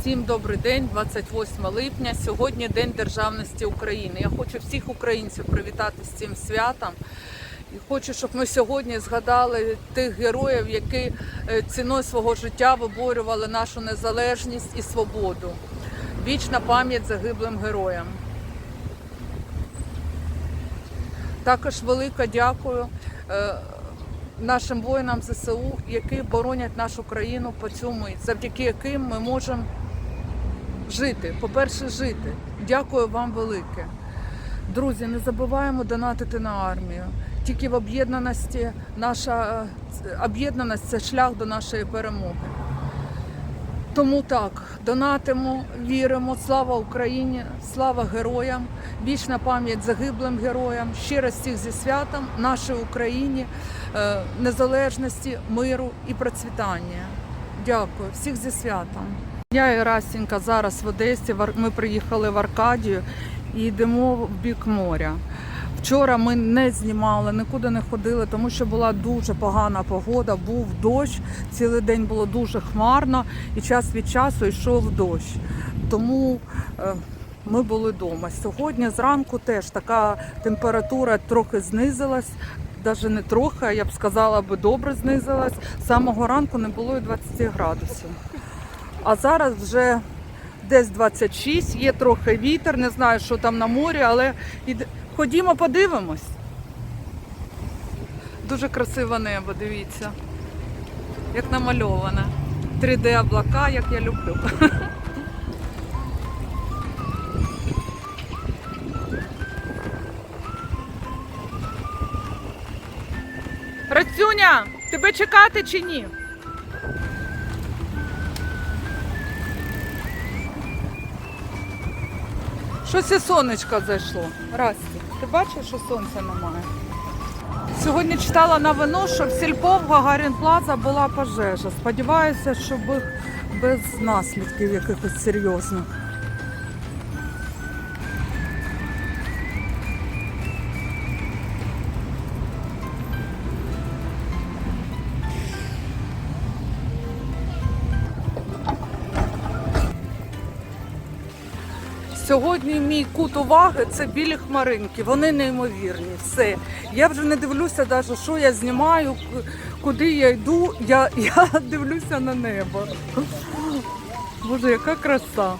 Всім добрий день, 28 липня. Сьогодні День Державності України. Я хочу всіх українців привітати з цим святом. І хочу, щоб ми сьогодні згадали тих героїв, які е, ціною свого життя виборювали нашу незалежність і свободу. Вічна пам'ять загиблим героям. Також велике дякую е, нашим воїнам ЗСУ, які боронять нашу країну по мить, завдяки яким ми можемо жити. По-перше, жити. Дякую вам велике. Друзі, не забуваємо донатити на армію. Тільки в об'єднаності наша е, об'єднаність це шлях до нашої перемоги. Тому так, донатимо, віримо. Слава Україні, слава героям, вічна пам'ять загиблим героям. Раз всіх зі святом, нашій Україні, е, незалежності, миру і процвітання. Дякую, всіх зі святом. Я і Растінька зараз в Одесі. Ми приїхали в Аркадію і йдемо в бік моря. Вчора ми не знімали, нікуди не ходили, тому що була дуже погана погода, був дощ. Цілий день було дуже хмарно і час від часу йшов дощ. Тому е, ми були вдома. Сьогодні зранку теж така температура трохи знизилась, навіть не трохи, я б сказала би добре знизилась. З самого ранку не було і 20 градусів. А зараз вже десь 26, є трохи вітер, не знаю, що там на морі, але ходімо, подивимось. Дуже красиве небо, дивіться. Як намальоване. 3D облака, як я люблю. Рацюня, тебе чекати чи ні? Щось і сонечко зайшло. Расті, ти бачиш, що сонця немає? Сьогодні читала новину, що в Сільпо в Гагарін Плаза була пожежа. Сподіваюся, що без, наслідків якихось серйозних. Сьогодні мій кут уваги це білі хмаринки. Вони неймовірні. Все. Я вже не дивлюся, навіть, що я знімаю, куди я йду. Я, я дивлюся на небо. Боже, яка краса.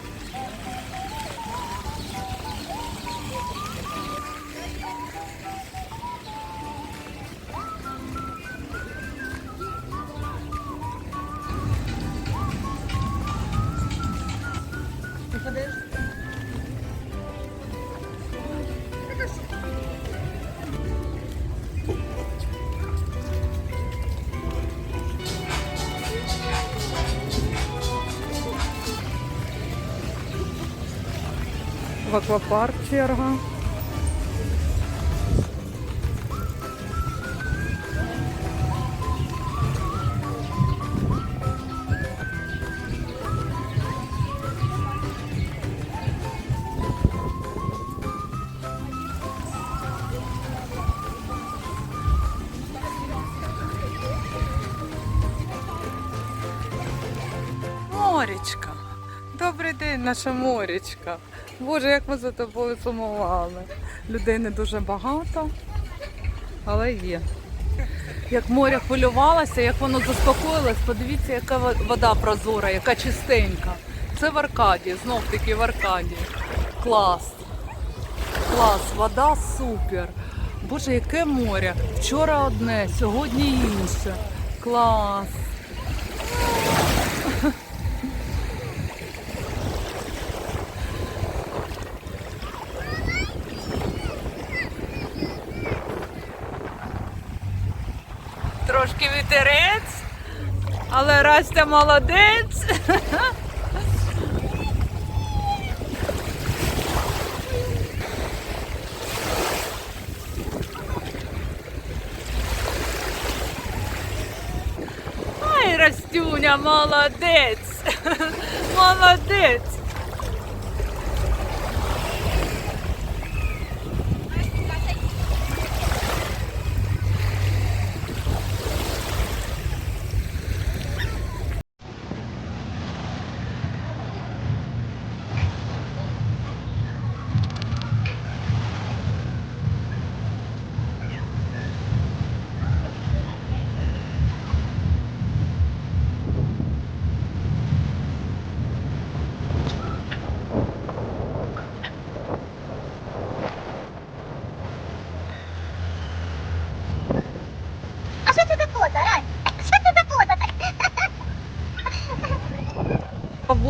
Аквапарк черга. Морічка. Добрий день, наша морічка. Боже, як ми за тобою сумували. Людей не дуже багато, але є. Як море хвилювалося, як воно заспокоїлось, подивіться, яка вода прозора, яка чистенька. Це в Аркадії, знов таки в Аркадії. Клас. Клас, вода супер. Боже, яке море. Вчора одне, сьогодні інше. Клас. Трошки вітерець, але Растя молодець. Ай, Растюня, молодець. Молодець.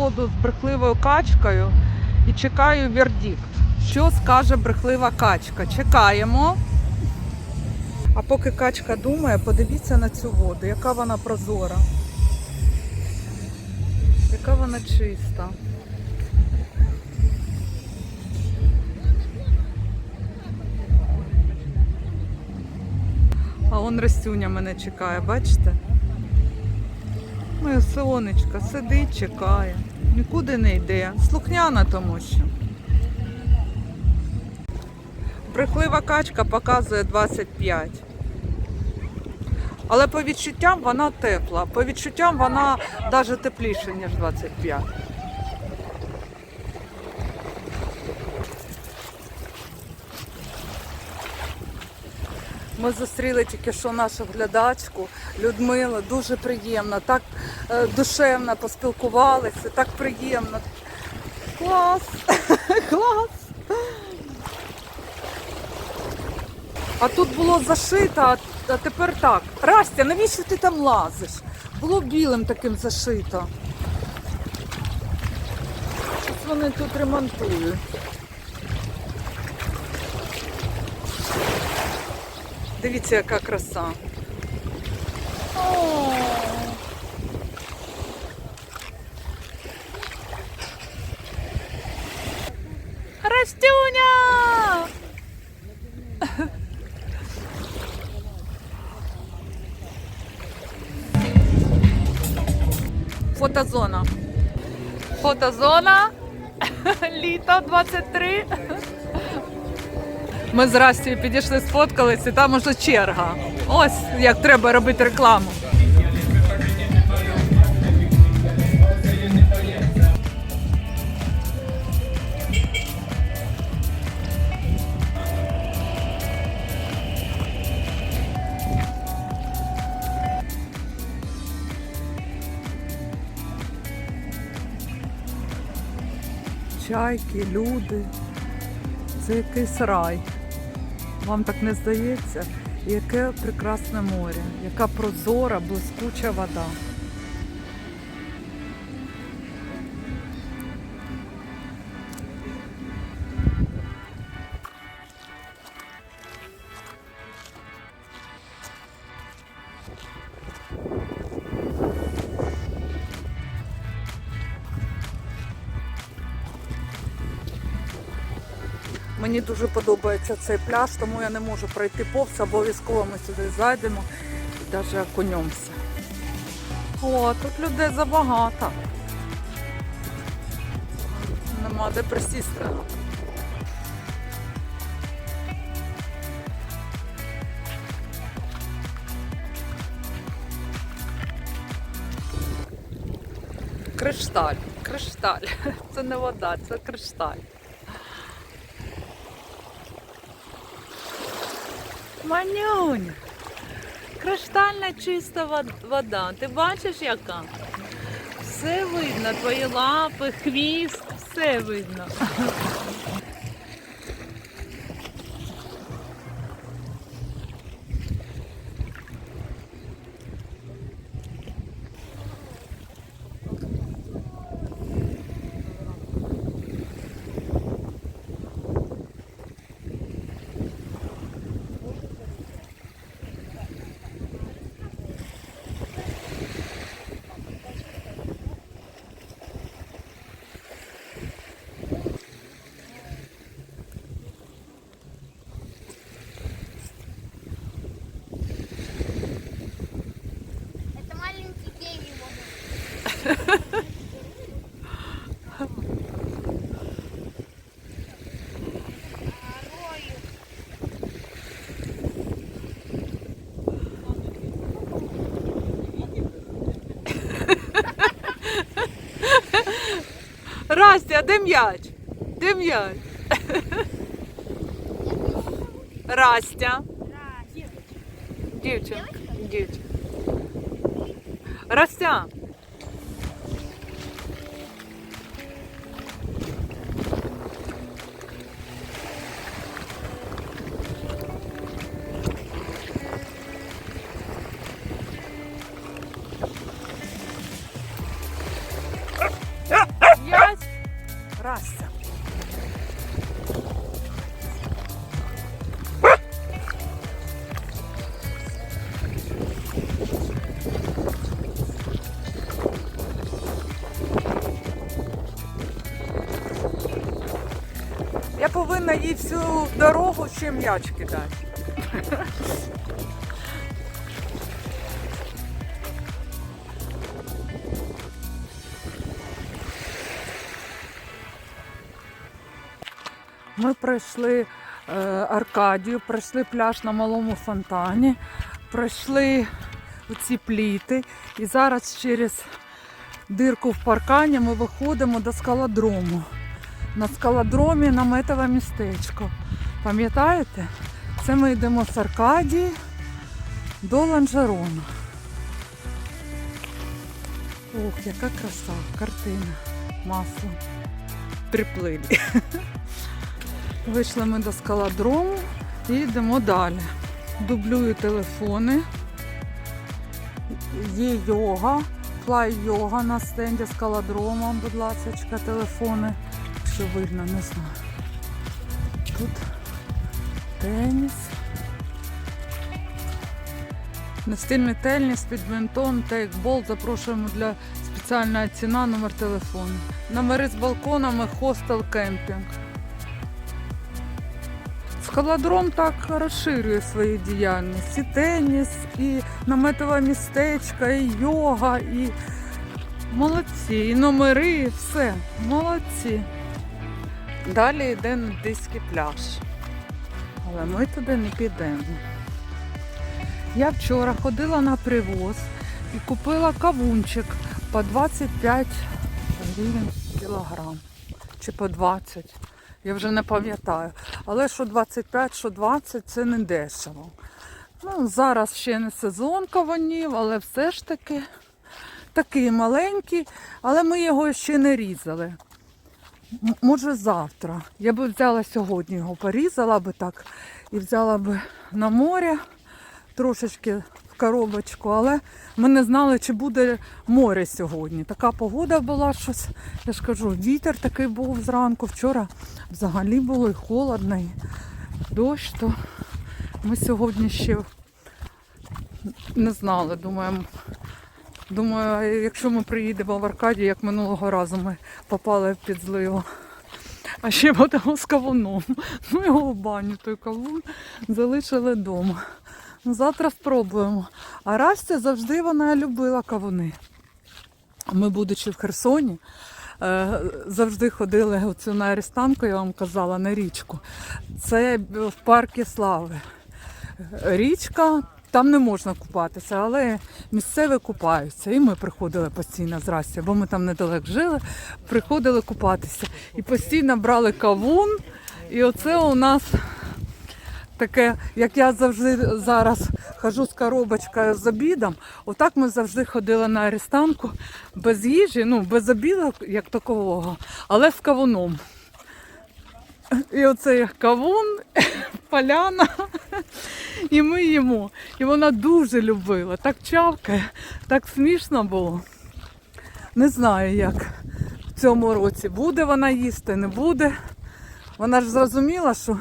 воду з брехливою качкою і чекаю вердикт. Що скаже брехлива качка? Чекаємо. А поки качка думає, подивіться на цю воду, яка вона прозора. Яка вона чиста. А он Растюня мене чекає, бачите? Моє сонечко сидить, чекає, нікуди не йде. Слухняна тому що. Брехлива качка показує 25. Але по відчуттям вона тепла. По відчуттям вона навіть тепліша, ніж 25. Ми зустріли тільки що нашу глядачку Людмилу. Дуже приємно, так е, душевно поспілкувалися, так приємно. Клас! Клас! А тут було зашито, а тепер так. Растя, навіщо ти там лазиш? Було білим таким зашито. Щось вони тут ремонтують. Дивіться, яка краса. Растюня! Фотозона. Фотозона. Літо 23. Ми з Растю підійшли, сфоткались, і там уже черга. Ось як треба робити рекламу. Чайки, люди. Це якийсь рай. Вам так не здається? Яке прекрасне море, яка прозора, блискуча вода. Мені дуже подобається цей пляж, тому я не можу пройти повз, обов'язково ми сюди зайдемо і навіть окунемося. О, тут людей забагато. Нема де присісти. Кришталь, кришталь. Це не вода, це кришталь. Манюнь, криштальна чиста вода. Ти бачиш яка? Все видно, твої лапи, хвіст, все видно. Растя, а де м'яч? Де м'яч? Растя. Дівчинка. Дівчинка. Растя. Повинна їй всю дорогу ще м'яч кидати. Ми пройшли е, Аркадію, пройшли пляж на малому фонтані, пройшли ці пліти. І зараз через дирку в паркані ми виходимо до скалодрому. На скалодромі наметове містечко. Пам'ятаєте? Це ми йдемо з Аркадії до Ланжерона. Ох, яка краса, картина, масло. Приплилі. Вийшли ми до скалодрому і йдемо далі. Дублюю телефони. Є йога, флай йога на стенді скалодрома, будь ласка, телефони. Що видно, не знаю. Тут теніс. Настільний теніс, підмінтон, тейкбол. Запрошуємо для спеціальної ціна, номер телефону. Номери з балконами, хостел, кемпінг. Скалодром так розширює свою діяльність. І теніс, і наметове містечко, і йога, і молодці, і номери, і все. Молодці. Далі йде нудистський пляж. Але ми туди не підемо. Я вчора ходила на привоз і купила кавунчик по 25 гривень кілограм. Чи по 20. Я вже не пам'ятаю. Але що 25, що 20 це не дешево. Ну, зараз ще не сезон кавунів, але все ж таки такий маленький, але ми його ще не різали. Може завтра. Я би взяла сьогодні його, порізала би так і взяла би на море трошечки в коробочку, але ми не знали, чи буде море сьогодні. Така погода була щось. Я ж кажу, вітер такий був зранку. Вчора взагалі було і холодно, і дощ, то ми сьогодні ще не знали. Думаємо, думаю, якщо ми приїдемо в Аркадію, як минулого разу ми попали під зливу. А ще будемо з кавуном. Ну його в баню той кавун залишили вдома. Ну, завтра спробуємо. А Растя завжди вона любила кавуни. Ми, будучи в Херсоні, е, завжди ходили оцю на Арістанку, я вам казала, на річку. Це в парку Слави. Річка, там не можна купатися, але місцеві купаються. І ми приходили постійно з Растю, бо ми там недалеко жили, приходили купатися. І постійно брали кавун. І оце у нас таке, як я завжди зараз хожу з коробочкою з обідом, отак ми завжди ходили на арестанку без їжі, ну без обіду як такового, але з кавуном. І оце кавун, поляна, і ми їмо. І вона дуже любила. Так чавкає, так смішно було. Не знаю, як в цьому році буде вона їсти, не буде. Вона ж зрозуміла, що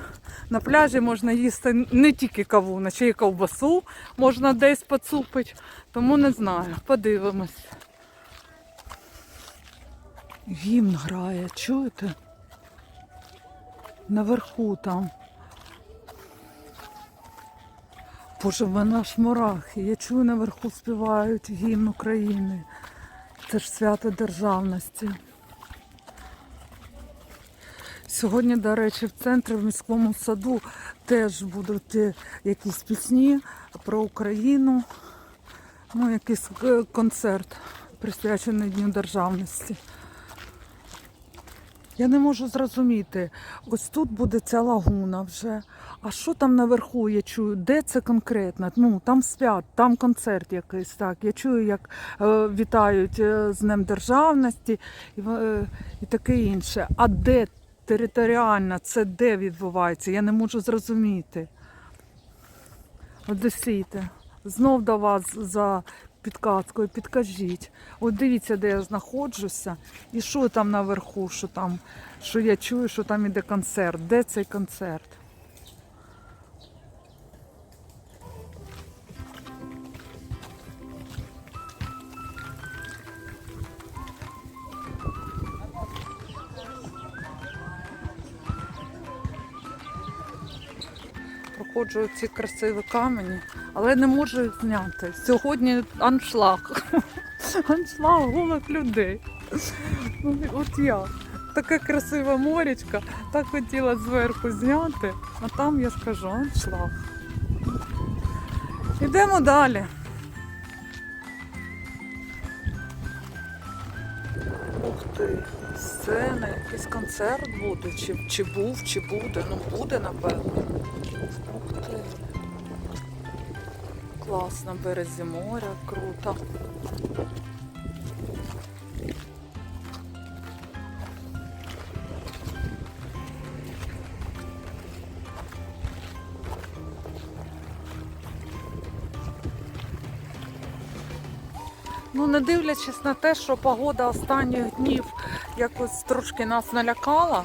на пляжі можна їсти не тільки кавун, а ще й ковбасу можна десь поцупити. Тому не знаю, подивимось. Гімн грає, чуєте? Наверху там. Боже, в мене аж мурахи. Я чую наверху співають гімн України. Це ж свято державності. Сьогодні, до речі, в центрі в міському саду теж будуть е, якісь пісні про Україну. Ну, якийсь е, концерт присвячений Дню державності. Я не можу зрозуміти, ось тут буде ця лагуна вже. А що там наверху я чую? Де це конкретно? Ну там свят, там концерт якийсь так. Я чую, як е, вітають е, з Днем Державності і, е, і таке інше. А де територіально це де відбувається? Я не можу зрозуміти. Одесіте, знов до вас за підказкою, підкажіть. От дивіться, де я знаходжуся, і що там наверху, що там, що я чую, що там іде концерт. Де цей концерт? Знаходжу ці красиві камені, але не можу їх зняти. Сьогодні аншлаг. Аншлаг голих людей. Ну, от я. Таке красиве морячка, так хотіла зверху зняти, а там я скажу аншлаг. Йдемо далі. Ух ти, сцена, якийсь концерт буде, чи, чи був, чи буде, ну буде, напевно. Ух ти. Клас на березі моря, круто. Ну, не дивлячись на те, що погода останніх днів якось трошки нас налякала,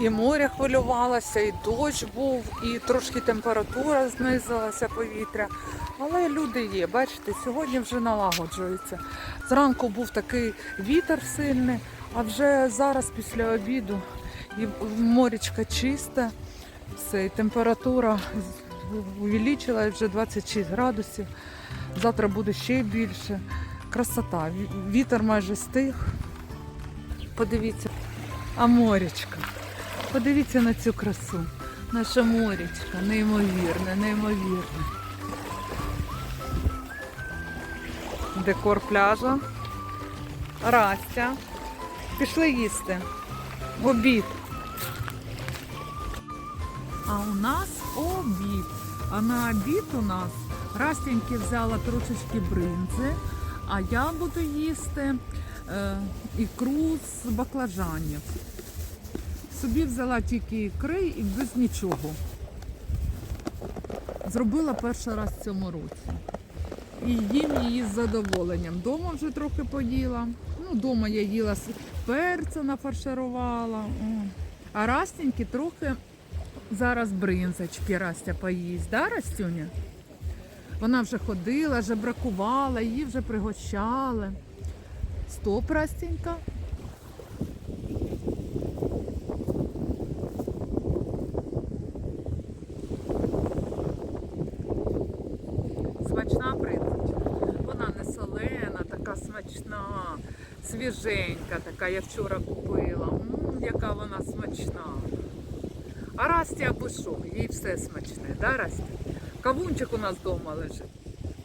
і море хвилювалося, і дощ був, і трошки температура знизилася повітря. Але люди є, бачите, сьогодні вже налагоджується. Зранку був такий вітер сильний, а вже зараз після обіду і морічка чисте, все, і температура увеличилась вже 26 градусів. Завтра буде ще більше. Красота. Вітер майже стих. Подивіться. А морячка. Подивіться на цю красу. Наша морячка. Неймовірне, неймовірне. Декор пляжа. Растя. Пішли їсти. Обід. А у нас обід. А на обід у нас Растеньки взяла трошечки бринзи, а я буду їсти е, ікру з баклажанів. Собі взяла тільки ікри і без нічого. Зробила перший раз в цьому році. І їм її з задоволенням. Дома вже трохи поїла. Ну, дома я їла з перцю нафарширувала. А Растеньки трохи зараз бринзочки Растя поїсть, да, Растюня? Вона вже ходила, вже бракувала, її вже пригощали. Стоп, Растенька. Смачна бринзочка. Вона не солена, така смачна, свіженька, така, я вчора купила. М, яка вона смачна. А Расті або що? Їй все смачне, да, Расті? Кавунчик у нас вдома лежить.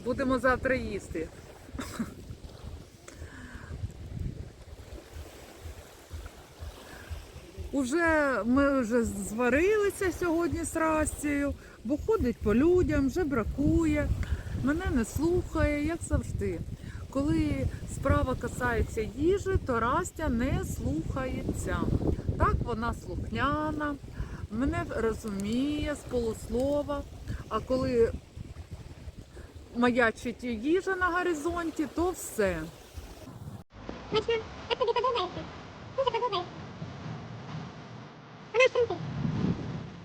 Будемо завтра їсти. Уже ми вже зварилися сьогодні з Растією, бо ходить по людям, вже бракує, мене не слухає, як завжди. Коли справа касається їжі, то Растя не слухається. Так вона слухняна, мене розуміє з полуслова. А коли маячить їжа на горизонті, то все. Як тобі подобається? Дуже подобається. Вона шумки.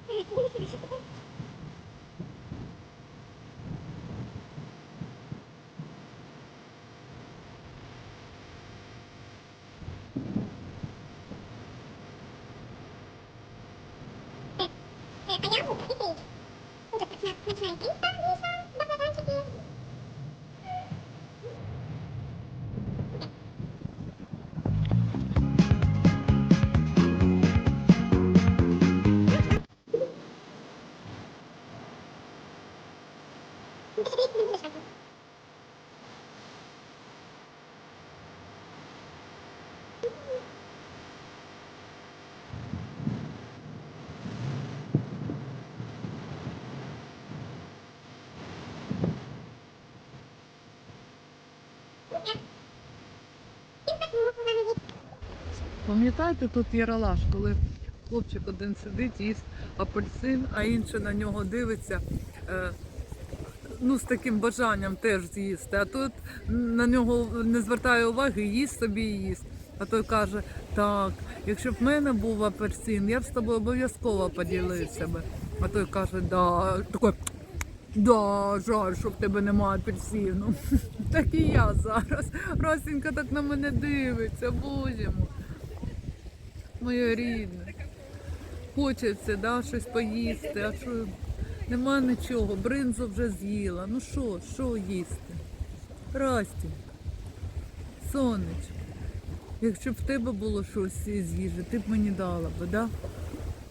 А я буду і ти. Дуже смачна, смачна. І Пам'ятаєте, тут Яралаш, коли хлопчик один сидить, їсть апельсин, а інший на нього дивиться. е, Ну, з таким бажанням теж з'їсти. А тут на нього не звертає уваги, їсть собі і їсть. А той каже, так, якщо б в мене був апельсин, я б з тобою обов'язково поділився би. А той каже, да, такий, да, жаль, що в тебе немає апельсину. Так і я зараз. Росінька так на мене дивиться, боже мой. Моє рідне. Хочеться, да, щось поїсти, а що Нема нічого, бринзу вже з'їла. Ну що, що їсти? Расті, сонечко. Якщо б в тебе було щось із їжі, ти б мені дала б, да?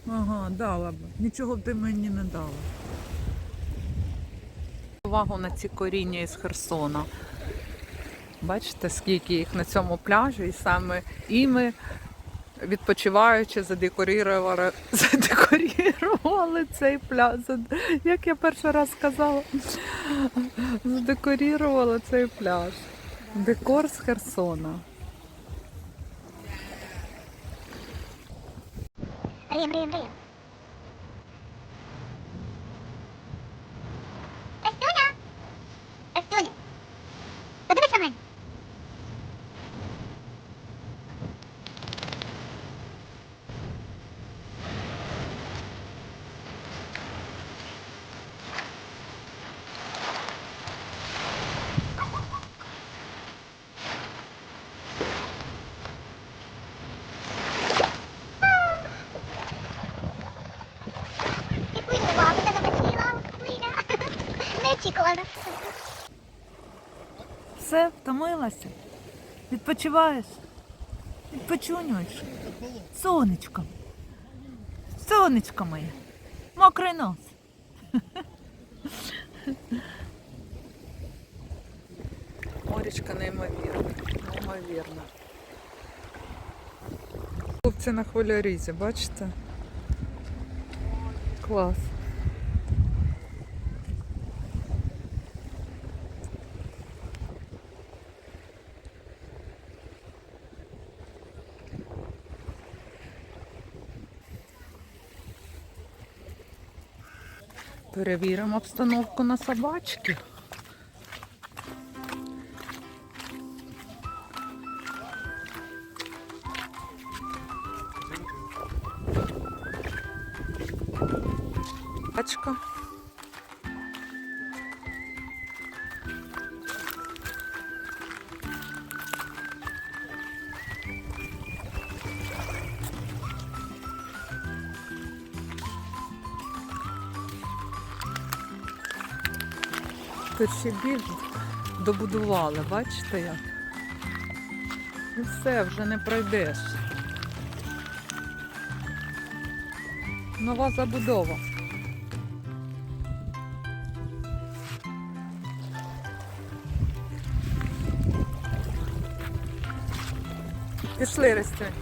Ага, дала б. Нічого б ти мені не дала. Увагу на ці коріння із Херсона. Бачите, скільки їх на цьому пляжі, і саме іми відпочиваючи, задекорірували, задекорірували цей пляж. Як я перший раз сказала, задекорірували цей пляж. Декор з Херсона. Рим, рим. Растуня! Растуня! Подивись на мене. Яку увагу ти захотіла? Ліля. Не очікувала. Все, втомилася? Відпочиваєш? Відпочунюєш? Сонечко. Сонечко моє. Мокрий нос. Морічка неймовірна. Неймовірна. Хлопці на хвилярізі, бачите? Клас. Перевіримо обстановку на собачки. Більш добудували, бачите як? І все, вже не пройдеш. Нова забудова. Пішли рости.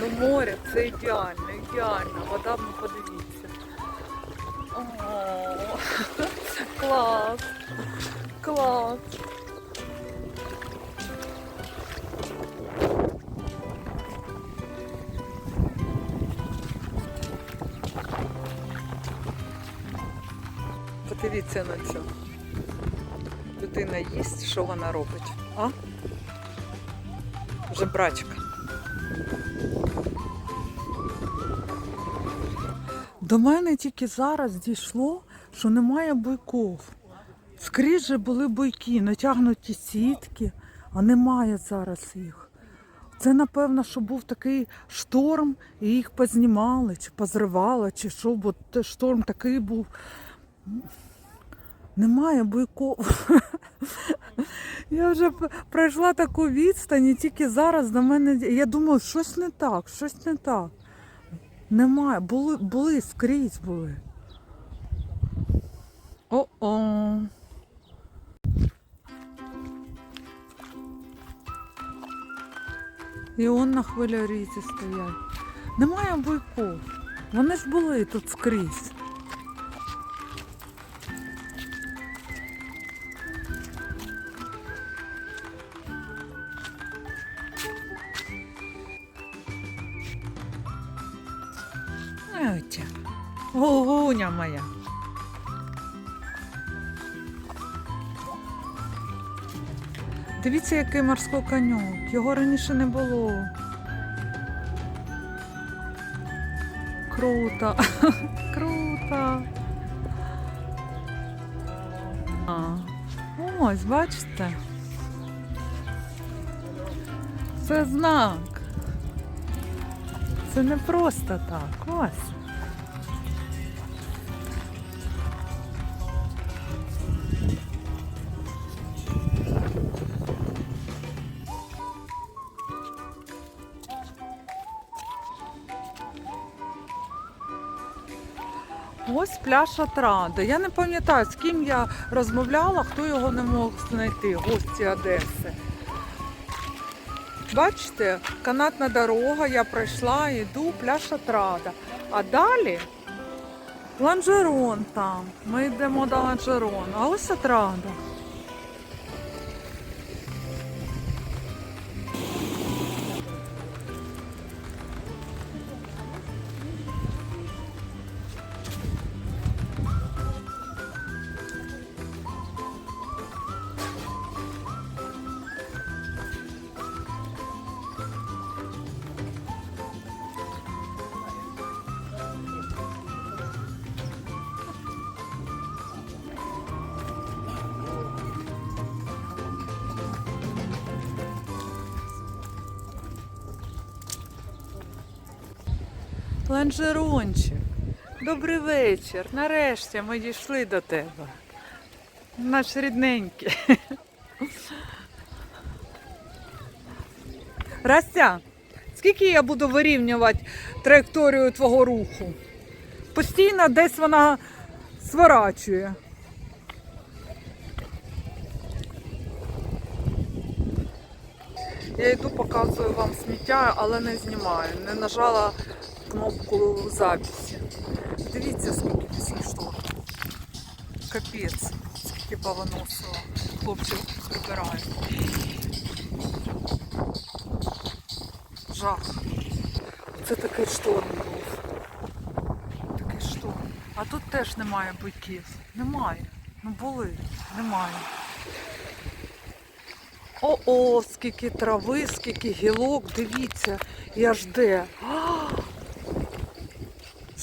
Ну море це ідеально, ідеально. Вода, ну подивіться. О, клас. Клас. Подивіться на цю. Людина їсть, що вона робить? А? Жебрачка. До мене тільки зараз дійшло, що немає бойков. Скрізь же були бойки, натягнуті сітки, а немає зараз їх. Це, напевно, що був такий шторм, і їх познімали, чи позривали, чи що, бо шторм такий був. Немає бойков. Я вже пройшла таку відстань, і тільки зараз до мене. Я думаю, щось не так, щось не так. Немає, були, були скрізь були. О-о. І он на хвиляріці стоять. Немає бойков. Вони ж були тут скрізь. Гугуня моя. Дивіться, який морський конюк. Його раніше не було. Круто. Круто. А, ось, бачите? Це знак. Це не просто так. Ось. Пляж Атрада. Я не пам'ятаю, з ким я розмовляла, хто його не мог знайти, гості Одеси. Бачите, канатна дорога, я пройшла, йду, пляж Атрада. А далі ланжерон там. Ми йдемо до ланжерону. А ось Атрада. Ланжерончик. Добрий вечір. Нарешті ми дійшли до тебе. Наш рідненький. Растя, скільки я буду вирівнювати траєкторію твого руху? Постійно десь вона сворачує. Я йду, показую вам сміття, але не знімаю. Не нажала кнопку записі. Дивіться, скільки штор. Капець, скільки повиносило. Хлопці прибирають. Жах. Це такий шторм був. Такий шторм. А тут теж немає биків. Немає. Ну були, немає. О-о, скільки трави, скільки гілок, дивіться, і аж де. А!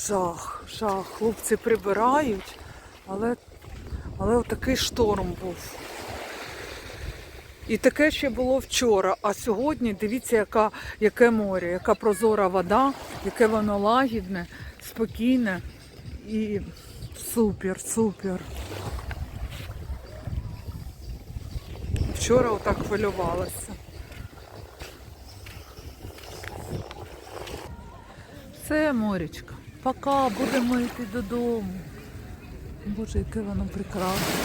Жах, жах. Хлопці прибирають, але, але отакий шторм був. І таке ще було вчора. А сьогодні дивіться, яка, яке море, яка прозора вода, яке воно лагідне, спокійне і супер, супер. Вчора отак хвилювалася. Все, морічка. Пока, будемо йти додому. Боже, яке воно прекрасне.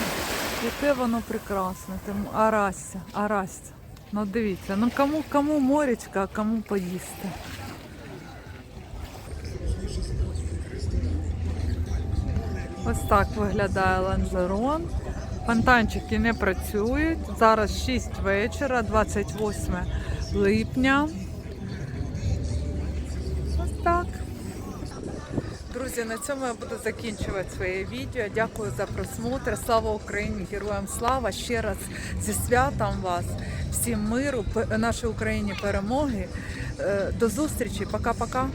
Яке воно прекрасне. Там Арася, Арася. Ну дивіться, ну кому кому морічка, а кому поїсти. Ось так виглядає ланжерон. Фонтанчики не працюють. Зараз 6 вечора, 28 липня. Друзі, на цьому я буду закінчувати своє відео. Дякую за просмотр. Слава Україні! Героям слава! Ще раз зі святом вас, всім миру, нашій Україні перемоги. Е, До зустрічі, пока-пока.